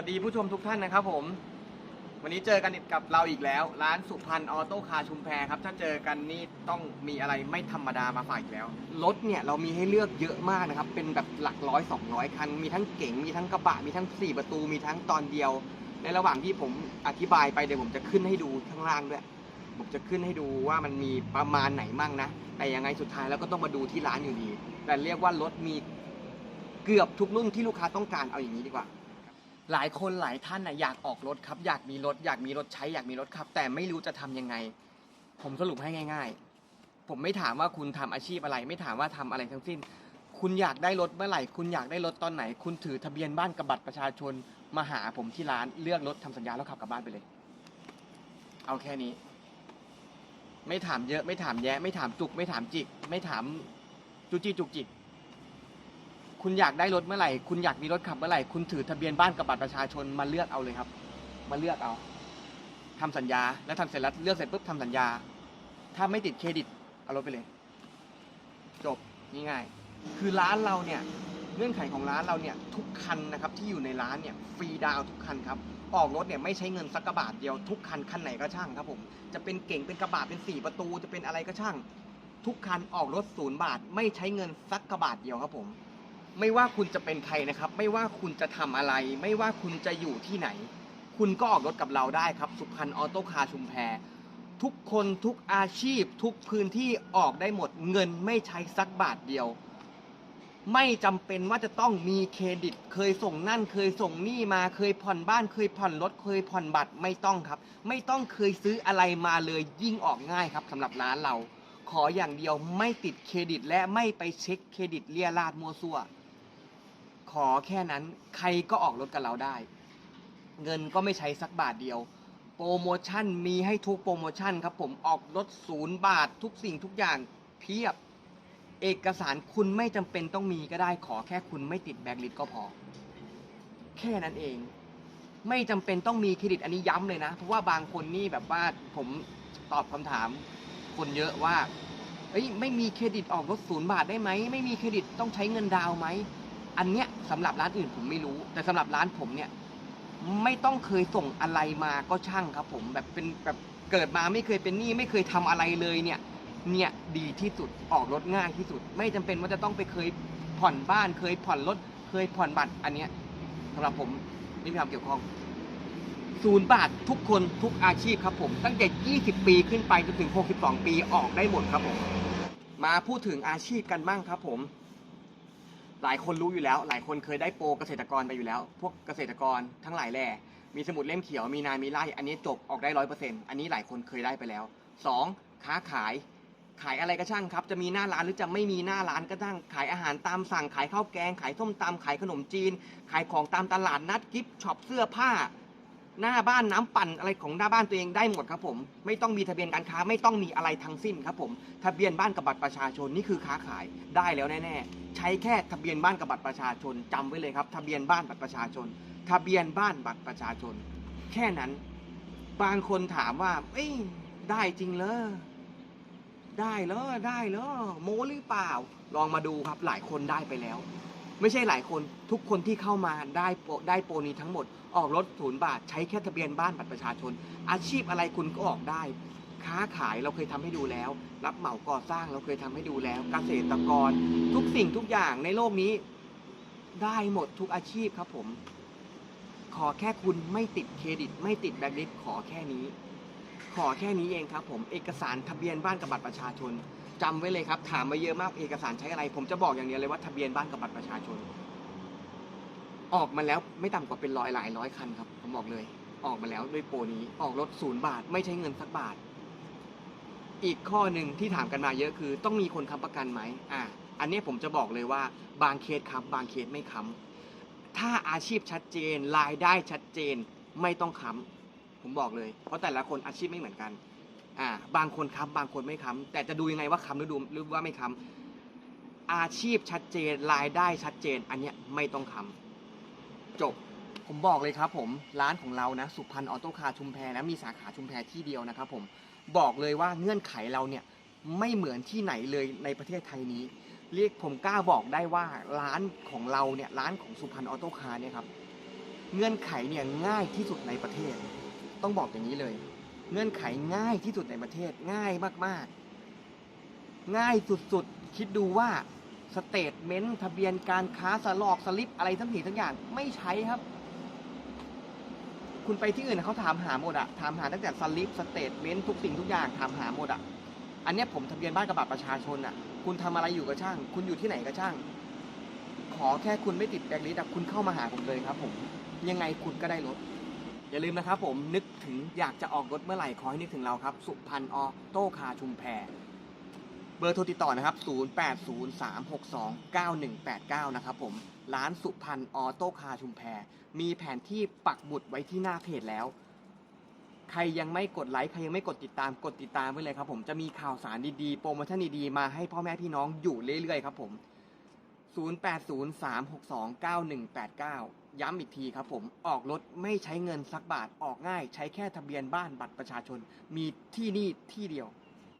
วัสดีผู้ชมทุกท่านนะครับผม วันนี้เจอกันกับเราอีกแล้ว ร้านสุพรรณออโต้คาร์ชุมแพครับ ถ้าเจอกันนี่ต้องมีอะไรไม่ธรรมดามาฝากอีกแล้ว รถเนี่ยเรามีให้เลือกเยอะมากนะครับ เป็นแบบหลักร้อยสองร้อยคัน มีทั้งเก๋ง มีทั้งกระบะ มีทั้งสี่ประตู มีทั้งตอนเดียว ในระหว่างที่ผมอธิบายไปเดี๋ยวผมจะขึ้นให้ดูข้างล่างด้วย ผมจะขึ้นให้ดูว่ามันมีประมาณไหนมั่งนะ แต่ยังไงสุดท้ายแล้วก็ต้องมาดูที่ร้านอยู่ดี แต่เรียกว่ารถมีเกือบทุกรุ่นที่ลูกค้าต้องการ เอาอย่างนี้ดีกว่า หลายคนหลายท่านนะอยากออกรถครับ อยากมีรถ อยากมีรถใช้อยากมีรถขับ แต่ไม่รู้จะทำยังไง ผมสรุปให้ง่าย ๆ ผมไม่ถามว่าคุณทำอาชีพอะไร ไม่ถามว่าทำอะไรทั้งสิ้น คุณอยากได้รถเมื่อไหร่ คุณอยากได้รถตอนไหน คุณถือทะเบียนบ้านกับบัตรประชาชนมาหาผมที่ร้านเลือกรถทำสัญญาแล้วขับกลับบ้านไปเลย เอาแค่นี้ ไม่ถามเยอะไม่ถามแยะ ไม่ถามจุก ไม่ถามจิก ไม่ถามจุจี้จุกจิก คุณอยากได้รถเมื่อไหร่ คุณอยากมีรถขับเมื่อไหร่ คุณถือทะเบียนบ้านกับบัตรประชาชนมาเลือกเอาเลยครับ มาเลือกเอาทำสัญญา แล้วทำเสร็จแล้วเลือกเสร็จปุ๊บทำสัญญา ถ้าไม่ติดเครดิตเอารถไปเลย จบง่ายๆคือร้านเราเนี่ยเงื่อนไขของร้านเราเนี่ยทุกคันนะครับที่อยู่ในร้านเนี่ยฟรีดาวทุกคันครับออกรถเนี่ยไม่ใช้เงินสักกระบาทเดียวทุกคันคันไหนก็ช่างครับผมจะเป็นเก่งเป็นกระบะเป็นสี่ประตูจะเป็นอะไรก็ช่าง ทุกคันออกรถศูนย์บาท ไม่ใช้เงินสักกระบาทเดียวครับผม ไม่ว่าคุณจะเป็นใครนะครับ ไม่ว่าคุณจะทำอะไร ไม่ว่าคุณจะอยู่ที่ไหน คุณก็ออกรถกับเราได้ครับ สุพรรณออโต้คาร์ชุมแพทุกคนทุกอาชีพ ทุกพื้นที่ออกได้หมดเงินไม่ใช้สักบาทเดียว ไม่จำเป็นว่าจะต้องมีเครดิต เคยส่งนั่นเคยส่งนี่มาเคยผ่อนบ้านเคยผ่อนรถเคยผ่อนบัตรไม่ต้องครับ ไม่ต้องเคยซื้ออะไรมาเลยยิ่งออกง่ายครับสำหรับร้านเรา ขออย่างเดียวไม่ติดเครดิตและไม่ไปเช็คเครดิตเลียราดมัวซั่ว ขอแค่นั้นใครก็ออกรถกับเราได้ เงินก็ไม่ใช้สักบาทเดียว โปรโมชั่นมีให้ทุกโปรโมชั่นครับผมออกรถศูนย์บาททุกสิ่งทุกอย่างเพียบ เอกสารคุณไม่จำเป็นต้องมีก็ได้ขอแค่คุณไม่ติดแบงค์ลิสก็พอ แค่นั้นเอง ไม่จำเป็นต้องมีเครดิตอันนี้ย้ำเลยนะเพราะว่าบางคนนี่แบบว่าผมตอบคำถามคนเยอะว่าเอ้ยไม่มีเครดิตออกรถศูนย์บาทได้ไหมไม่มีเครดิตต้องใช้เงินดาวไหม อันเนี้ยสำหรับร้านอื่นผมไม่รู้ แต่สำหรับร้านผมเนี่ย ไม่ต้องเคยส่งอะไรมาก็ช่างครับ ผมแบบเป็นแบบเกิดมาไม่เคยเป็นหนี้ไม่เคยทำอะไรเลยเนี่ย เนี่ยดีที่สุดออกรถง่ายที่สุด ไม่จำเป็นว่าจะต้องไปเคยผ่อนบ้าน เคยผ่อนรถเคยผ่อนบัตรอันเนี้ยสำหรับผมไม่มีความเกี่ยวข้องศูนย์บาททุกคนทุกอาชีพครับผม ตั้งแต่ 20 ปีขึ้นไปจนถึง 62 ปีออกได้หมดครับผม มาพูดถึงอาชีพกันบ้างครับผม หลายคนรู้อยู่แล้ว หลายคนเคยได้โปรเกษตรกรไปอยู่แล้ว พวกเกษตรกรทั้งหลายแหล่มีสมุดเล่มเขียวมีนามีไร่อันนี้จบออกได้ร้อยเปอร์เซ็นต์อันนี้หลายคนเคยได้ไปแล้วสองค้าขายขายอะไรก็ช่างครับ จะมีหน้าร้านหรือจะไม่มีหน้าร้านก็ช่างขายอาหารตามสั่งขายข้าวแกง ขายส้มตำขายขนมจีน ขายของตามตลาดนัดกิฟต์ช็อปเสื้อผ้า หน้าบ้านน้ำปั่นอะไรของหน้าบ้านตัวเองได้หมดครับผม ไม่ต้องมีทะเบียนการค้าไม่ต้องมีอะไรทั้งสิ้นครับผม ทะเบียนบ้านกับบัตรประชาชนนี่คือค้าขายได้แล้วแน่ๆใช้แค่ทะเบียนบ้านกับบัตรประชาชนจำไว้เลยครับ ทะเบียนบ้านบัตรประชาชน ทะเบียนบ้านบัตรประชาชน แค่นั้น บางคนถามว่า เอ้ยได้จริงเหรอได้เหรอได้เหรอโมหรือเปล่า ลองมาดูครับหลายคนได้ไปแล้ว ไม่ใช่หลายคนทุกคนที่เข้ามาได้โปรได้โปรนี้ทั้งหมด ออกรถศูนย์บาท ใช้แค่ทะเบียนบ้านบัตรประชาชน อาชีพอะไรคุณก็ออกได้ ค้าขายเราเคยทำให้ดูแล้ว รับเหมาก่อสร้างเราเคยทำให้ดูแล้วเกษตรกร ทุกสิ่งทุกอย่างในโลกนี้ ได้หมดทุกอาชีพครับผม ขอแค่คุณไม่ติดเครดิต ไม่ติดแบล็คลิสขอแค่นี้ ขอแค่นี้เองครับผมเอกสารทะเบียนบ้านกับบัตรประชาชน จำไว้เลยครับ ถามมาเยอะมากเอกสารใช้อะไร ผมจะบอกอย่างเดียวเลยว่าทะเบียนบ้านกับบัตรประชาชน ออกมาแล้วไม่ต่ำกว่าเป็นร้อยหลายร้อยคันครับ ผมบอกเลย ออกมาแล้วด้วยโปรนี้ ออกรถศูนย์บาท ไม่ใช้เงินสักบาท อีกข้อหนึ่งที่ถามกันมาเยอะคือ ต้องมีคนค้ำประกันไหมอะอันนี้ผมจะบอกเลยว่า บางเคสค้ำบางเคสไม่ค้ำถ้าอาชีพชัดเจนรายได้ชัดเจนไม่ต้องค้ำผมบอกเลย เพราะแต่ละคนอาชีพไม่เหมือนกัน อ่าบางคนค้ำบางคนไม่ค้ำแต่จะดูยังไงว่าค้ำหรือดูหรือว่าไม่ค้ำอาชีพชัดเจนรายได้ชัดเจน อันเนี้ยไม่ต้องค้ำจบผมบอกเลยครับผมร้านของเรานะสุพรรณออโต้คาร์ชุมแพนะมีสาขาชุมแพที่เดียวนะครับผมบอกเลยว่าเงื่อนไขเราเนี่ยไม่เหมือนที่ไหนเลยในประเทศไทยนี้ เรียกผมกล้าบอกได้ว่าร้านของเราเนี่ยร้านของสุพรรณออโต้คาร์เนี่ยครับเงื่อนไขเนี่ยง่ายที่สุดในประเทศ ต้องบอกอย่างนี้เลย เงื่อนไขง่ายที่สุดในประเทศง่ายมากๆ ง่ายสุดๆ คิดดูว่าสเตทเมนต์ทะเบียนการค้าสลอกสลิปอะไรทั้งสิ่ทั้งอย่างไม่ใช้ครับ คุณไปที่อื่นเขาถามหาหมดอะถามหาตั้งแต่สลิปสเตทเมนต์ทุกสิ่งทุกอย่างถามหาหมดอะอันนี้ผมทะเบียนบ้านกับบัตรประชาชนอะคุณทำอะไรอยู่ก็ช่าง คุณอยู่ที่ไหนก็ช่าง ขอแค่คุณไม่ติดแบล็คลิสต์คุณเข้ามาหาผมเลยครับ ผม ยังไงคุณก็ได้รถ อย่าลืมนะครับผมนึกถึงอยากจะออกรถเมื่อไหร่ขอให้นึกถึงเราครับ สุพันออโต้คาชุมแพเบอร์โทรติดต่อนะครับ 0803629189 นะครับผม ร้านสุพันออโต้คาชุมแพ มีแผนที่ปักหมุดไว้ที่หน้าเพจแล้ว ใครยังไม่กดไลค์ ใครยังไม่กดติดตาม กดติดตามไว้เลยครับผม จะมีข่าวสารดีๆ โปรโมชั่นดีๆ มาให้พ่อแม่พี่น้องอยู่เรื่อยๆ ครับผม 0803629189 ย้ำอีกทีครับผม ออกรถไม่ใช้เงินสักบาท ออกง่าย ใช้แค่ทะเบียนบ้านบัตรประชาชน มีที่นี่ที่เดียว